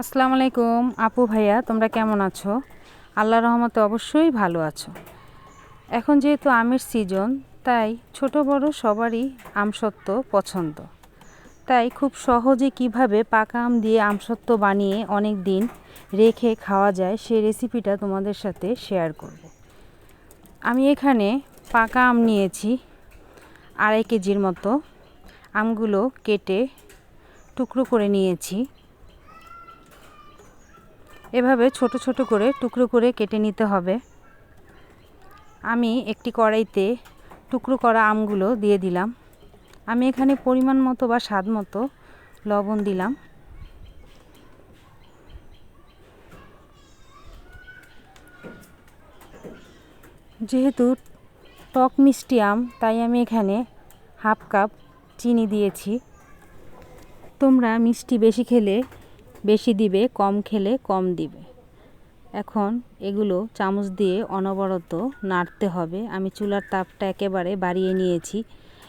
আসসালামু আলাইকুম আপু ভাইয়া, তোমরা কেমন আছো? আল্লাহ রহমতে অবশ্যই ভালো আছো। এখন যেহেতু আমের সিজন তাই ছোট বড় সবারই আমসত্ত্ব পছন্দ। তাই খুব সহজে কীভাবে পাকা আম দিয়ে আমসত্ত্ব বানিয়ে অনেক দিন রেখে খাওয়া যায় সেই রেসিপিটা তোমাদের সাথে শেয়ার করব। আমি এখানে পাকা আম নিয়েছি আড়াই কেজির মতো। আমগুলো কেটে টুকরো করে নিয়েছি। এভাবে ছোট ছোট করে টুকরো করে কেটে নিতে হবে। আমি একটি কড়াইতে টুকরো করা আমগুলো দিয়ে দিলাম। আমি এখানে পরিমাণ মতো বা স্বাদ মতো লবণ দিলাম। যেহেতু টক মিষ্টি আম, তাই আমি এখানে হাফ কাপ চিনি দিয়েছি। তোমরা মিষ্টি বেশি খেলে বেশি দিবে, কম খেলে কম দিবে। এখন এগুলো চামচ দিয়ে অনবরত নাড়তে হবে। আমি চুলার তাপটা একেবারে বাড়িয়ে নিয়েছি।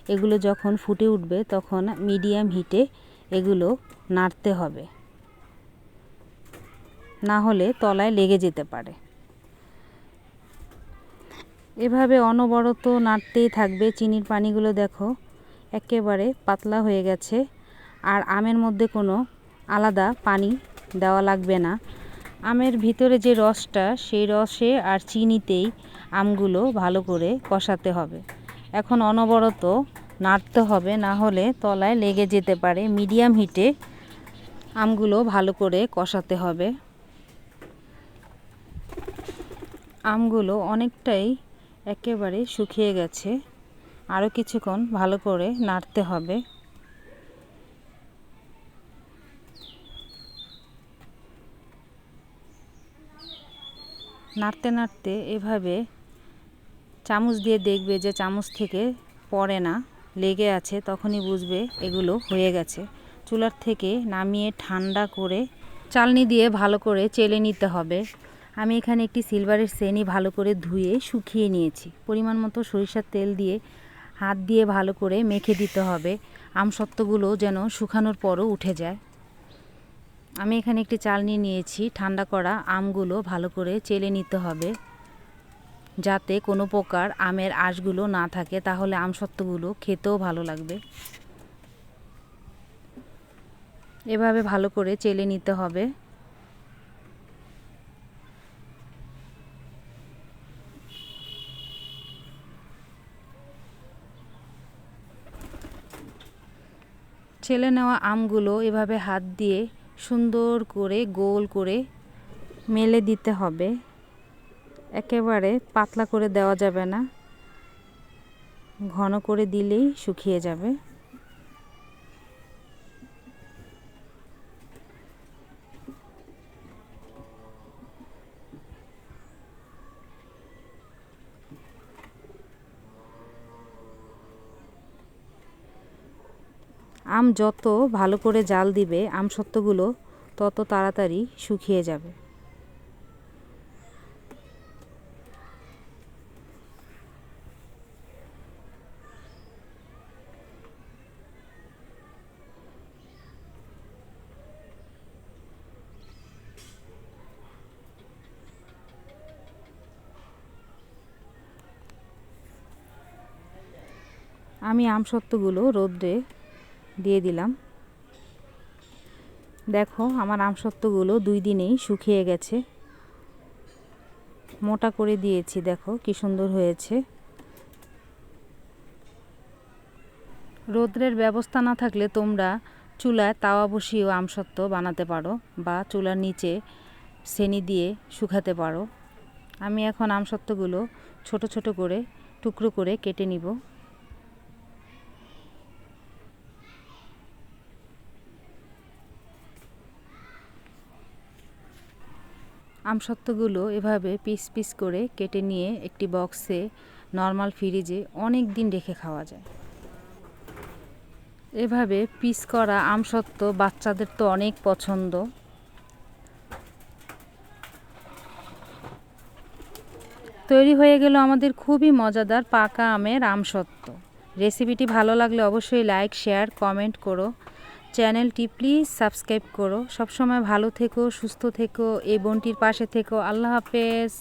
এগুলো যখন ফুটে উঠবে, তখন মিডিয়াম হিটে এগুলো নাড়তে হবে। না হলে তলায় লেগে যেতে পারে। এভাবে অনবরত নাড়তেই থাকবে। চিনির পানিগুলো দেখো, একেবারে পাতলা হয়ে গেছে। আর আমের মধ্যে কোনো আলাদা, পানি দেওয়া লাগবে না। আমের ভিতরে যে রসটা, সেই রসে আর চিনিতেই আমগুলো ভালো করে কষাতে হবে। এখন অনবরত নাড়তে হবে, না হলে তলায় লেগে যেতে পারে। মিডিয়াম হিটে আমগুলো ভালো করে কষাতে হবে। আমগুলো অনেকটাই একেবারে শুকিয়ে গেছে। আরও কিছুক্ষণ ভালো করে নাড়তে হবে। নাড়তে নাড়তে এভাবে চামচ দিয়ে দেখবে যে চামচ থেকে পড়ে না, লেগে আছে, তখনই বুঝবে এগুলো হয়ে গেছে। চুলার থেকে নামিয়ে ঠান্ডা করে চালনি দিয়ে ভালো করে চেলে নিতে হবে। আমি এখানে একটি সিলভারের সেনি ভালো করে ধুয়ে শুকিয়ে নিয়েছি। পরিমাণ মতো সরিষার তেল দিয়ে হাত দিয়ে ভালো করে মেখে দিতে হবে। আমসত্ত্বগুলো যেন শুকানোর পরও উঠে যায়। আমি এখানে একটি চালনি নিয়েছি, ঠান্ডা করা আমগুলো ভালো করে চেলে নিতে হবে যাতে কোনো প্রকার আমের আঁশগুলো না থাকে, তাহলে আমসত্ত্বগুলো খেতেও ভালো লাগবে। এভাবে ভালো করে চেলে নিতে হবে। ছেলে নেওয়া আমগুলো এভাবে হাত দিয়ে সুন্দর করে, গোল করে মেলে দিতে হবে। একেবারে পাতলা করে দেওয়া যাবে না। ঘন করে দিলেই শুকিয়ে যাবে। আম যত ভালো করে জাল দিবে, আম সত্ত্বগুলো তত তাড়াতাড়ি শুকিয়ে যাবে। আমি আমসত্ত্বগুলো রোদ্রে দিয়ে দিলাম। দেখো আমার আমসত্ত্বগুলো দুই দিনেই শুকিয়ে গেছে। মোটা করে দিয়েছি, দেখো কি সুন্দর হয়েছে। রোদ্রের ব্যবস্থা না থাকলে তোমরা চুলায় তাওয়া বসিয়েও আমসত্ত্ব বানাতে পারো বা চুলার নিচে সেনি দিয়ে শুকাতে পারো। আমি এখন আমসত্ত্বগুলো ছোট ছোট করে, টুকরো করে কেটে নিব। আমসত্ত্বগুলো এভাবে পিস পিস করে কেটে নিয়ে একটি বক্সে, নর্মাল ফ্রিজে অনেক দিন রেখে খাওয়া যায়। এভাবে পিস করা আমসত্ত্ব বাচ্চাদের তো অনেক পছন্দ। তৈরি হয়ে গেল আমাদের খুবই মজাদার পাকা আমের আমসত্ত্ব। রেসিপিটি ভালো লাগলে অবশ্যই লাইক, শেয়ার, কমেন্ট করো। চ্যানেলটি প্লিজ সাবস্ক্রাইব করো। সবসময় ভালো থেকো, সুস্থ থেকো, এই বোনটির পাশে থেকো। আল্লাহ হাফেজ।